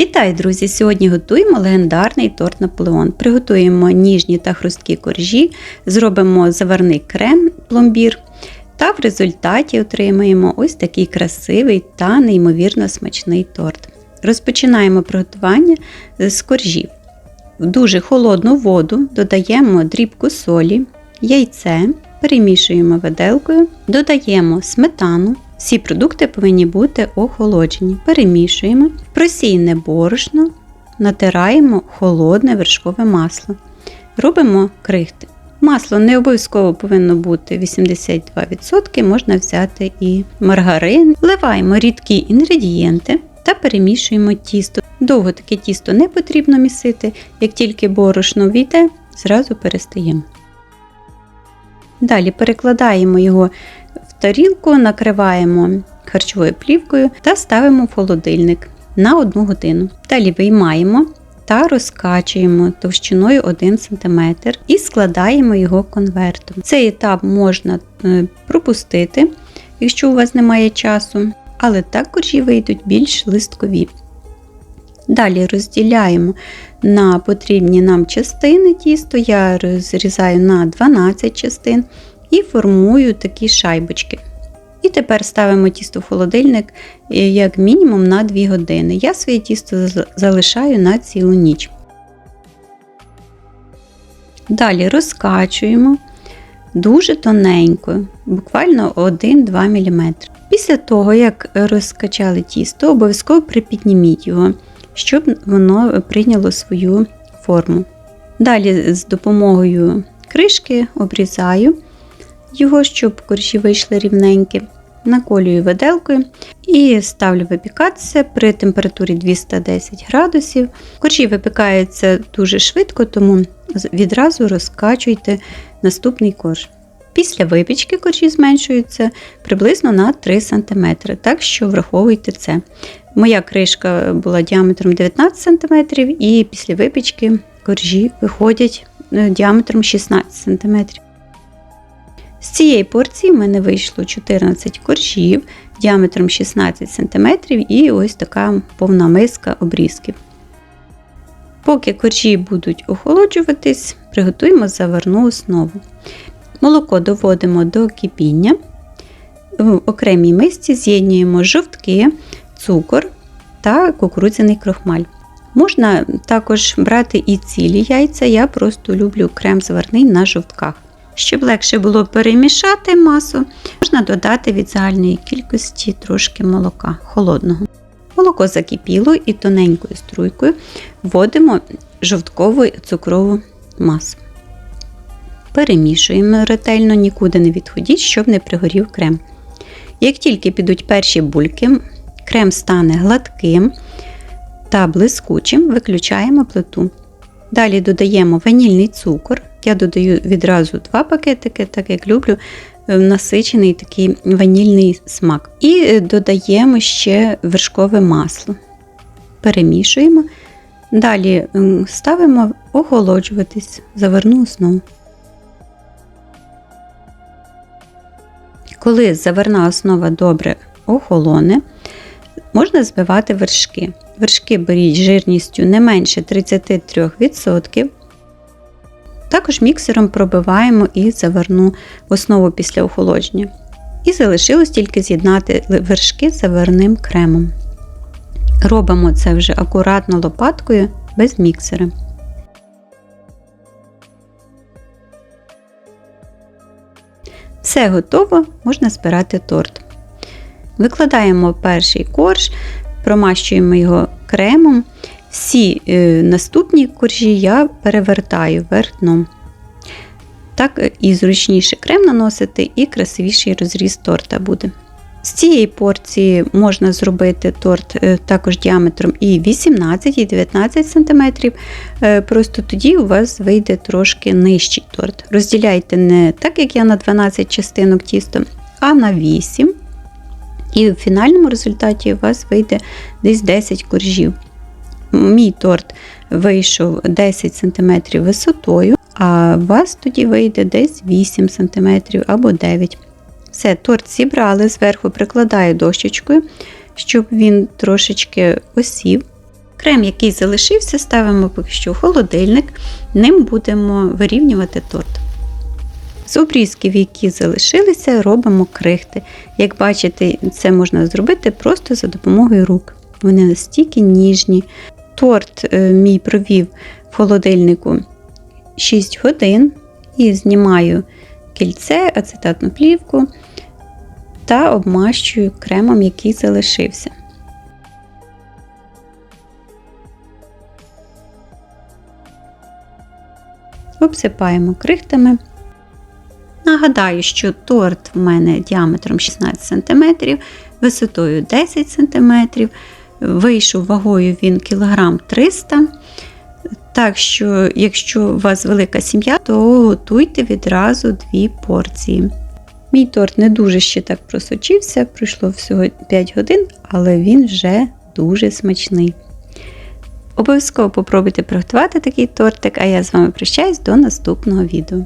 Вітаю, друзі! Сьогодні готуємо легендарний торт Наполеон. Приготуємо ніжні та хрусткі коржі, зробимо заварний крем пломбір та в результаті отримаємо ось такий красивий та неймовірно смачний торт. Розпочинаємо приготування з коржів. В дуже холодну воду додаємо дрібку солі, яйце, перемішуємо виделкою, додаємо сметану. Всі продукти повинні бути охолоджені. Перемішуємо, в просійне борошно натираємо холодне вершкове масло. Робимо крихти. Масло не обов'язково повинно бути 82%, можна взяти і маргарин. Вливаємо рідкі інгредієнти та перемішуємо тісто. Довго таке тісто не потрібно місити, як тільки борошно війде, зразу перестаємо. Далі перекладаємо його тарілку, накриваємо харчовою плівкою та ставимо в холодильник на 1 годину. Далі виймаємо та розкачуємо товщиною 1 см і складаємо його конвертом. Цей етап можна е, пропустити, якщо у вас немає часу, але так коржі вийдуть більш листкові. Далі розділяємо на потрібні нам частини тісто, я розрізаю на 12 частин і формую такі шайбочки. І тепер ставимо тісто в холодильник е, як мінімум на 2 години. Я своє тісто залишаю на цілу ніч. Далі розкачуємо дуже тоненько, буквально 1-2 мм. Після того, як розкачали тісто, обов'язково припідніміть його, щоб воно прийняло свою форму. Далі з допомогою кришки обрізаю його, щоб коржі вийшли рівненькі. Наколюю виделкою і ставлю випікатися при температурі 210 градусів. Коржі випікаються дуже швидко, тому відразу розкачуйте наступний корж. Після випічки коржі зменшуються приблизно на 3 см, так що враховуйте це. Моя кришка була діаметром 19 см, і після випічки коржі виходять е, діаметром 16 см. З цієї порції в мене вийшло 14 коржів діаметром 16 см і ось така повна миска обрізків. Поки коржі будуть охолоджуватись, приготуємо заварну основу. Молоко доводимо до кипіння. В окремій мисці з'єднуємо жовтки, цукор та кукурудзяний крохмаль. Можна також брати і цілі яйця, я просто люблю крем заварний на жовтках. Щоб легше було перемішати масу, можна додати від загальної кількості трошки молока холодного. Молоко закипіло і тоненькою струйкою вводимо жовткову цукрову масу. Перемішуємо ретельно, нікуди не відходіть, щоб не пригорів крем. Як тільки підуть перші бульки, крем стане гладким та блискучим, виключаємо плиту. Далі додаємо ванільний цукор. Я додаю відразу два пакетики, так як люблю е, насичений такий ванільний смак. І е, додаємо ще вершкове масло. Перемішуємо. Далі ставимо охолоджуватись заверну основу. Коли заверна основа добре охолоне, можна збивати вершки. Вершки беріть жирністю не менше 33%. Також міксером пробиваємо і заверну основу після охолодження. І залишилось тільки з'єднати вершки з заварним кремом. Робимо це вже акуратно лопаткою без міксера. Все готово, можна збирати торт. Викладаємо перший корж, промащуємо його кремом. Всі е, наступні коржі я перевертаю вверх дном. Так і зручніше крем наносити, і красивіший розріз торта буде. З цієї порції можна зробити торт е, також діаметром і 18, і 19 см. Е, просто тоді у вас вийде трошки нижчий торт. Розділяйте не так, як я на 12 частинок тіста, а на 8. І в фінальному результаті у вас вийде десь 10 коржів. Мій торт вийшов 10 см висотою, а у вас тоді вийде десь 8 см або 9 см. Все, торт зібрали, зверху прикладаю дощечкою, щоб він трошечки осів. Крем, який залишився, ставимо поки що в холодильник, ним будемо вирівнювати торт. З обрізків, які залишилися, робимо крихти. Як бачите, це можна зробити просто за допомогою рук. Вони настільки ніжні. Торт е, мій провів в холодильнику 6 годин і знімаю кільце, ацетатну плівку та обмащую кремом, який залишився. Обсипаємо крихтами. Нагадаю, що торт в мене діаметром 16 см, висотою 10 см, вийшов вагою він кілограм 300 Так що, якщо у вас велика сім'я, то готуйте відразу дві порції. Мій торт не дуже ще так просочився, пройшло всього 5 годин, але він вже дуже смачний. Обов'язково попробуйте приготувати такий тортик, а я з вами прощаюсь до наступного відео.